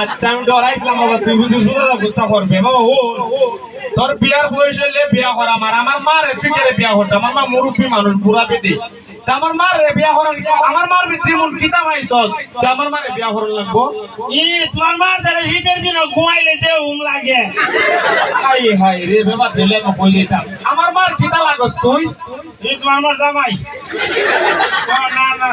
আচ্ছা আমি ডরাইছিলাম বাবা তুই বুঝি শুধু বুঝতে পারবে। বাবা ও তোর বিয়ার বয়স হইলে বিয়া করা আমার আমার মার তুই কেড়ে বিয়া করতে আমার মা মুরব্বী মানুষ বুড়া তা আমার মার রে বিয়া করার আমার মার ভিতরে মন কিতা পাইছস তা আমার মারে বিয়া করার লাগবো? ই তোমার মার দ্বারা শীতের দিন ঘুমাইলে যে উম লাগে। হাই হাই রে বাবা দিলে আমার মার কিতা লাগস তুই? ই তোমার মার জামাই। ইয়া,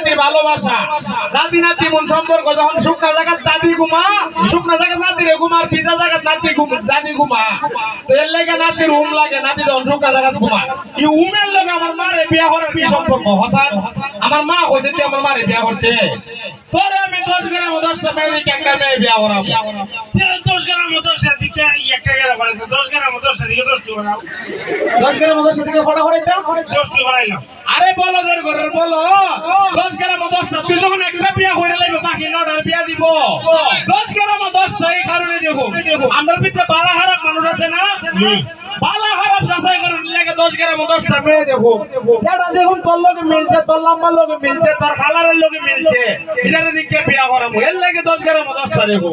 নাতির ভালোবাসা। দাদি নাতি মন সম্পর্ক, যখন শুকনো জায়গা দাদি ঘুমা, শুকনো জায়গা নাতিরে ঘুমার ভিজা জায়গা নাতি ঘুম দাদি ঘুমা। তো এর লাগে নাতির উম লাগে, নাতি যখন শুকনো জায়গা ঘুমা। এই উমের লগে আমার মারে বিয়া করার কি সম্পর্ক, হসান? আমার মা কইছে, তুই আমার মারে বিয়া করতে। তোরে আমি দশ গ্রাম দশটা মেয়ে একটা মেয়ে বিয়া করাবো। যে দশ গ্রাম দশটা দিকে একটা গেরা করে দশ গ্রাম দশটা দিকে দশটা করাও দশ গ্রাম দশটা দিকে ফটো করে দশটা করাইলাম আরে বলো দের ঘরের বলো। দশ গ্রাম দশটা তুই যখন একটা বিয়া হয়ে লাগবে বাকি নটার বিয়া দিব। দশ গ্রাম দশটা এই কারণে দেবো। আমার ভিতরে বালা খারাপ মানুষ আছে না? বালা খারাপ যাচাই করুন লাগে দশ গ্রাম দশটা মেয়ে দেবো। যেটা দেখুন তোর লোকে মিলছে তোর লম্বার লোকে মিলছে তোর কালারের লোকে মিলছে। এটার দিকে বিয়া করাবো। এর লাগে দশ গ্রাম দশটা দেবো।